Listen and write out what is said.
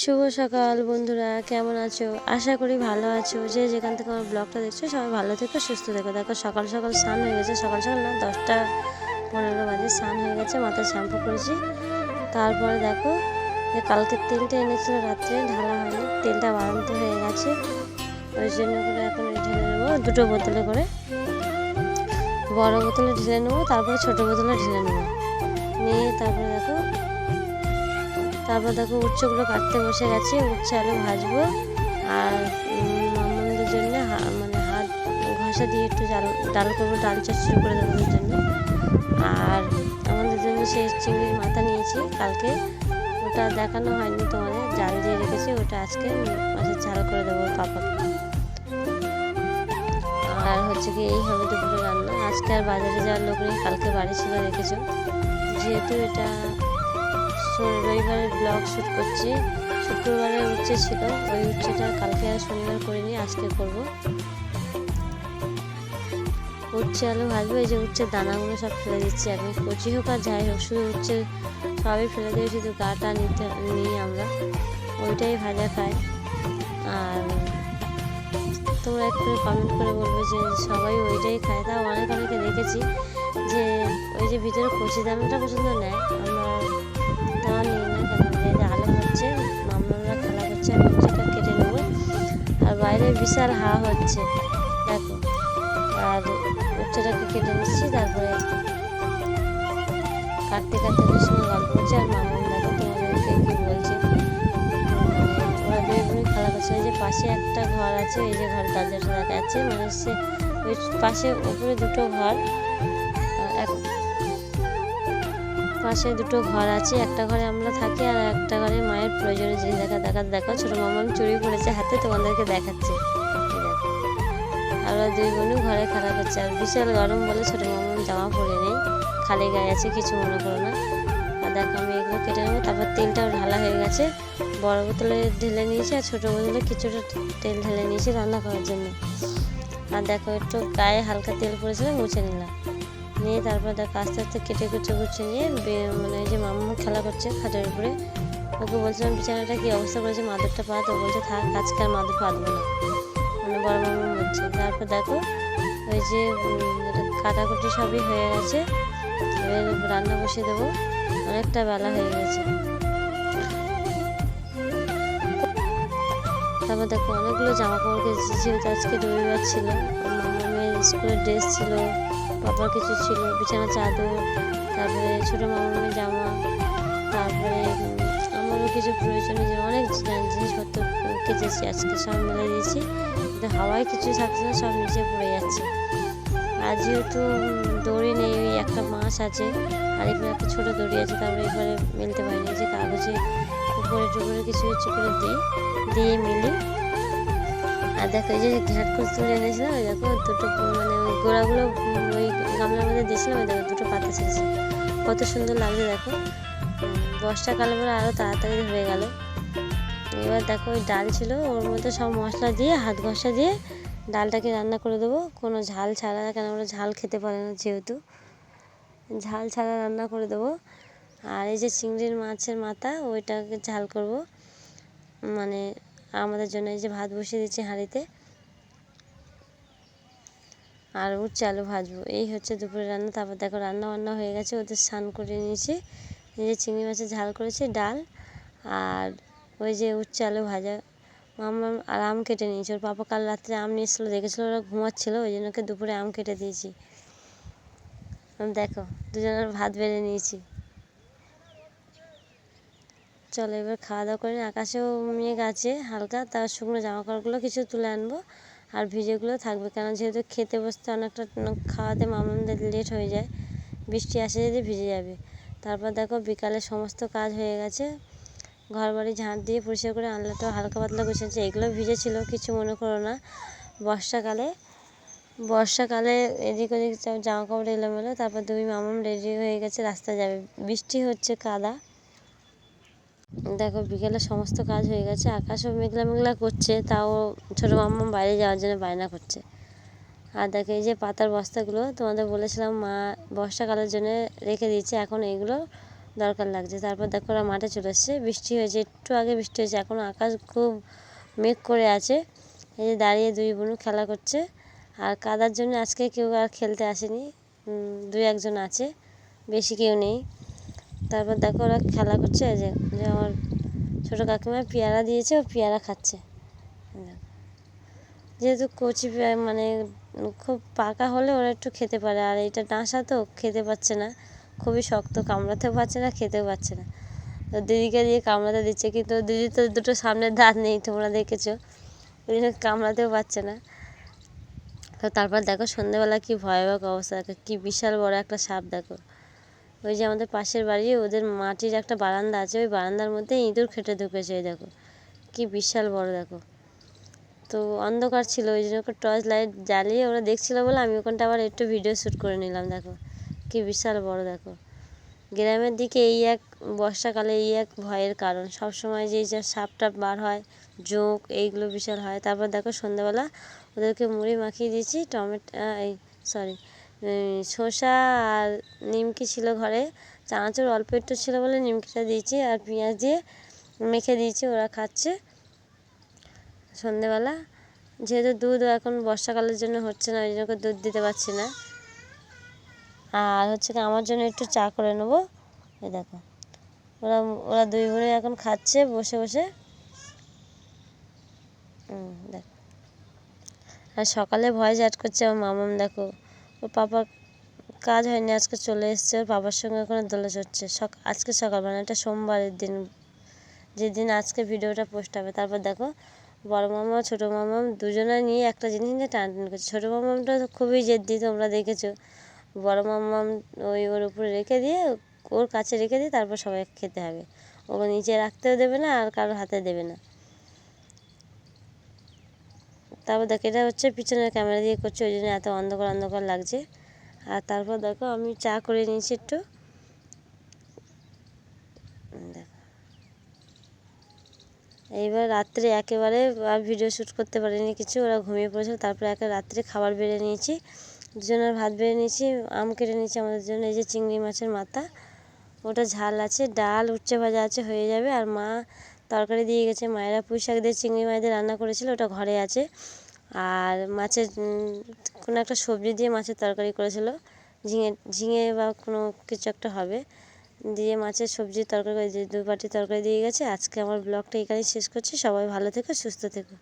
শুভ সকাল বন্ধুরা, কেমন আছো? আশা করি ভালো আছো। যে যেখান থেকে আমার ব্লগটা দেখছ, সবাই ভালো থেকো, সুস্থ থেকো। দেখো, সকাল সকাল স্নান হয়ে গেছে। সকাল সকাল না, দশটা পনেরো বাজে স্নান হয়ে গেছে, মাথায় শ্যাম্পু করেছি। তারপরে দেখো, যে কালকের তেলটা এনেছিল রাত্রে, ঢালা হয়নি তেলটা বাড়ন্ত হয়ে গেছে। ওই জন্য করে এখন ঢেলে নেব, দুটো বোতলে করে। বড় বোতলে ঢেলে নেব, তারপরে ছোটো বোতলে ঢেলে নেব। নিয়ে তারপরে দেখো তারপর দেখো উচ্চগুলো কাটতে বসে গেছি, উচ্ছে, আলু ভাজবো। আর মামুনদের জন্য মানে হাত, ঘষা দিয়ে একটু ডাল ডাল করব, ডাল চচ্চড়ি করে দেবো জন্য। আর আমাদের জন্য সেই চিংড়ির মাথা নিয়েছি কালকে। ওটা দেখানো হয়নি তোমাদের, জাল দিয়ে রেখেছি, ওটা আজকে মাছের ঝাল করে দেবো পাপাকে আর হচ্ছে কি, এই হবে দুপুরে রান্না। আজকে আর বাজারে যাওয়ার লোক নেই, কালকে বাড়ি ছিল রেখেছো। যেহেতু এটা রবিবারের ব্লগ শ্যুট করছি। শুক্রবারে উচ্ছে ছিল। ওই উচ্ছেটা কালকে আর শনিবার করিনি, আজকে করব। উচ্ছে আলু ভাজবো, এই যে উচ্ছের দানাগুলো সব ফেলে দিচ্ছি। এখন কচি হোক আর যাই হোক, শুধু উচ্ছে সবই ফেলে দিয়ে শুধু গাটা নিতে, নিই আমরা। ওইটাই ভাজা খাই। আর তোমরা একটু কমেন্ট করে বলবে যে সবাই ওইটাই খায়। তাও অনেক অনেকে দেখেছি যে ওই যে ভিতরে কচি দানাটা পর্যন্ত নেয়। আমরা আর বিশাল হা হচ্ছে। দেখো, আর উচ্চটাকে কেটে নিচ্ছি, তারপরে কাটতে কাটতে ওদের সঙ্গে গল্প করছে, আর মামুন দেখো তোমাদেরকে কি বলছে? ওরা খেলা করছে। যে পাশে একটা ঘর আছে, এই যে ঘর দরজাটা দেখা যাচ্ছে মানে সে ওই পাশে ওপরে দুটো ঘর। পাশে দুটো ঘর আছে, একটা ঘরে আমরা থাকি আর একটা ঘরে মায়ের প্রয়োজনীয় জিনিস দেখা দেখা দেখো, ছোটো মামাম চুরি করেছে হাতে, তোমাদেরকে দেখাচ্ছে। আর দুই বোনই ঘরে খারাপ করছে আর বিশাল গরম বলে ছোটো মামাম জামা পরে নেই, খালি গায়ে আছে, কিছু মনে করো না। আর দেখো, আমি এগুলো কেটে নেব, তারপর তেলটাও ঢালা হয়ে গেছে। বড় বোতলে ঢেলে নিয়েছি, আর ছোটো বোতলে কিছুটা তেল ঢেলে নিয়েছি রান্না করার জন্য। আর দেখো, একটু গায়ে হালকা তেল পড়েছিল, মুছে নিলাম। নিয়ে তারপর দেখো আস্তে আস্তে কেটে কুচে কুচে নিয়ে মানে যে মাম্মু খেলা করছে খাটের উপরে। ওকে বলছিলাম, বিছানাটা কি অবস্থা করেছে? মাদুরটা পা তো বলছে, থাক, আজকে আর মাদুর পাতবো না। মানে বড় মাম্মু বলছে। তারপর দেখো, ওই যে কাটাকুটি সবই হয়ে গেছে। রান্না বসিয়ে দেবো। অনেকটা বেলা হয়ে গেছে। তারপর দেখো, অনেকগুলো জামা কাপড় কিনেছি যেহেতু আজকে রবিবার ছিল। মামামের স্কুলের ড্রেস ছিল। বাবার কিছু ছিল? বিছানা, চাদর, তারপরে ছোটো মামামের জামা, তারপরে আমারও কিছু প্রয়োজনীয় যে অনেক জিনিসপত্র কেচেছি, আজকে সব মিলে দিয়েছি কিন্তু হাওয়ায় কিছু থাকছে না, সব নিচে পড়ে যাচ্ছে। আর যেহেতু দড়ি নেই ওই একটা মাছ আছে, আর এখানে একটা ছোটো দড়ি আছে, তারপরে এবারে মিলতে পারিনি যে কাগজে উপরে টুপরে কিছু কিছু করে দিই, দিয়ে মিলি। আর দেখো এই যে ঘ্যাট করে তুলে এনেছিলাম ওই দেখো দুটো মানে ওই গোড়াগুলো ওই গামলার মধ্যে দিয়েছিলাম ওই দেখো দুটো পাতা ছেড়েছে কত সুন্দর লাগছে দেখো। বর্ষাকালে বলে আরও তাড়াতাড়ি হয়ে গেল। এবার দেখো ওই ডাল ছিল, ওর মধ্যে সব মশলা দিয়ে, হাত ঘষা দিয়ে ডালটাকে রান্না করে দেবো। কোনো ঝাল ছাড়া, কেন ওরা ঝাল খেতে পারে না যেহেতু। ঝাল ছাড়া রান্না করে দেবো। আর এই যে চিংড়ির মাছের মাথা, ওইটাকে ঝাল করব। মানে আমাদের জন্য এই যে ভাত বসিয়ে দিচ্ছি হাঁড়িতে। আর উচ্ছে আলু ভাজবো। এই হচ্ছে দুপুরে রান্না। তারপর দেখো রান্না বান্না হয়ে গেছে। ওদের স্নান করে নিয়েছি। যে চিংড়ি মাছের ঝাল করেছি, ডাল আর ওই যে উচ্ছে আলু ভাজা। মামা আর আম কেটে নিয়েছি। ওর পাপা কাল রাত্রে আম নিয়ে এসেছিল, দেখেছিলো ওরা ঘুমাচ্ছিলো, ওই জন্য দুপুরে আম কেটে দিয়েছি। দেখো, দুজনের ভাত বেড়ে নিয়েছি। চলো, এবার খাওয়া দাওয়া করে আকাশেও মেঘ আছে হালকা তার শুকনো জামা কাপড়গুলো কিছু তুলে আনব, আর ভিজেগুলো থাকবে, কেন যেহেতু খেতে বসতে অনেকটা খাওয়াতে মামাদের লেট হয়ে যায়, বৃষ্টি আসে যদি ভিজে যাবে। তারপর দেখো বিকালে সমস্ত কাজ হয়ে গেছে ঘর বাড়ি ঝাঁট দিয়ে পরিষ্কার করে আনলাটাও হালকা পাতলা গুছিয়েছে এগুলো ভিজেছিল কিছু মনে করো না। বর্ষাকালে বর্ষাকালে এদিক ওদিক জামা কাপড় এলোমেলো, তারপর দুই মামাম রেডি হয়ে গেছে, রাস্তায় যাবে। বৃষ্টি হচ্ছে কাদা। দেখো বিকেলে সমস্ত কাজ হয়ে গেছে, আকাশও মেঘলা মেঘলা করছে, তাও ছোটো মাম্মা বাইরে যাওয়ার জন্য বায়না করছে। আর দেখো এই যে পাতার বস্তাগুলো, তোমাদের বলেছিলাম মা বর্ষাকালের জন্য রেখে দিয়েছে, এখন এগুলো দরকার লাগছে। তারপর দেখো ওরা মাঠে চলে এসছে, বৃষ্টি হয়েছে, একটু আগে বৃষ্টি হয়েছে, এখন আকাশ খুব মেঘ করে আছে। এই যে দাঁড়িয়ে দুই বোনু খেলা করছে, আর কাদার জন্য আজকে কেউ আর খেলতে আসেনি দুই একজন আছে, বেশি কেউ নেই। তারপর দেখো ওরা খেলা করছে যে যে আমার ছোটো কাকিমা পেয়ারা দিয়েছে, ও পেয়ারা খাচ্ছে। যেহেতু কচি মানে খুব পাকা হলে ওরা একটু খেতে পারে, আর এটা ডাঁসা তো খেতে পারছে না। খুবই শক্ত, কামড়াতেও পারছে না, খেতেও পারছে না। তো দিদিকে দিয়ে কামড়াতে দিচ্ছে, কিন্তু দিদি তো দুটো সামনের দাঁত নেই, তোমরা দেখেছ। ওই জন্য কামড়াতেও পারছে না। তো তারপর দেখো সন্ধেবেলা কি ভয়াবহ অবস্থা, দেখো কি বিশাল বড় একটা সাপ, দেখো। ওই যে আমাদের পাশের বাড়ি, ওদের মাটির একটা বারান্দা আছে, ওই বারান্দার মধ্যে ইঁদুর খেটে ঢুকেছে ওই দেখো। কি বিশাল বড়, দেখো। তো অন্ধকার ছিল, ওই জন্য টর্চ লাইট জ্বালিয়ে ওরা দেখছিল বলে আমি ওখানটা আবার একটু ভিডিও শ্যুট করে নিলাম, দেখো। কি বিশাল বড়, দেখো। গ্রামের দিকে এই এক, বর্ষাকালে এই এক ভয়ের কারণ। সব সময় যে যা সাপ টাপ বার হয়, জোঁক, এইগুলো বিশাল হয়। তারপর দেখো সন্ধ্যাবেলা ওদেরকে মুড়ি মাখিয়ে দিয়েছি, টমেটো এই সরি শসা আর নিমকি ছিল ঘরে। চানাচুর অল্প একটু ছিল বলে নিমকিটা দিয়েছি আর পেঁয়াজ দিয়ে মেখে দিয়েছি, ওরা খাচ্ছে সন্ধেবেলা। যেহেতু দুধ এখন বর্ষাকালের জন্য হচ্ছে না, ওই জন্য দুধ দিতে পারছি না। আর হচ্ছে কি আমার জন্য একটু চা করে নেব। এই দেখো, ওরা ওরা দুই বোনে এখন খাচ্ছে বসে বসে। দেখো। আর সকালে ভয় অ্যাড করছে আমার মামাম, দেখো। ওর পাপার কাজ হয়নি, আজকে চলে এসছে ওর বাবার সঙ্গে ওখানে দোলে চড়ছে। সক, আজকে সকালবেলা, এটা সোমবারের দিন। যেদিন আজকে ভিডিওটা পোস্ট হবে, তারপর দেখো, বড় মামা, ছোটো মামাম দুজনে নিয়ে একটা জিনিস নিয়ে টানাটানি করছে। ছোটো মামামটা খুবই জেদ্দি, তোমরা দেখেছ। বড় মামাম ওই ওর উপরে রেখে দিয়ে, ওর কাছে রেখে দিয়ে তারপর সবাই খেতে হবে। ওকে নিচে রাখতেও দেবে না, আর কারোর হাতে দেবে না। তারপর দেখো, এটা হচ্ছে পিছনের ক্যামেরা দিয়ে করছে, ওই জন্য এত অন্ধকার অন্ধকার লাগছে। আর তারপর দেখো, আমি চা করে নিয়েছি একটু। এইবার রাত্রে একেবারে আর ভিডিও শ্যুট করতে পারিনি কিছু, ওরা ঘুমিয়ে পড়েছিল তারপরে একে রাত্রে খাবার বেড়ে নিয়েছি। দুজনের ভাত বেড়ে নিয়েছি, আম কেটে নিয়েছি আমাদের জন্য, এই যে চিংড়ি মাছের মাথা। ওটা ঝাল আছে, ডাল উচ্ছে ভাজা আছে, হয়ে যাবে। আর মা তরকারি দিয়ে গেছে, মায়েরা পুঁই শাক দিয়ে চিংড়ি মাছ দিয়ে রান্না করেছিল, ওটা ঘরে আছে। আর মাছের কোনো একটা সবজি দিয়ে মাছের তরকারি করেছিল। ঝিঙে ঝিঙে বা কোনো কিছু একটা হবে। দিয়ে মাছের সবজি তরকারি করে দু বাটি তরকারি দিয়ে গেছে। আজকে আমার ব্লগটা এখানেই শেষ করছি। সবাই ভালো থেকো, সুস্থ থেকো।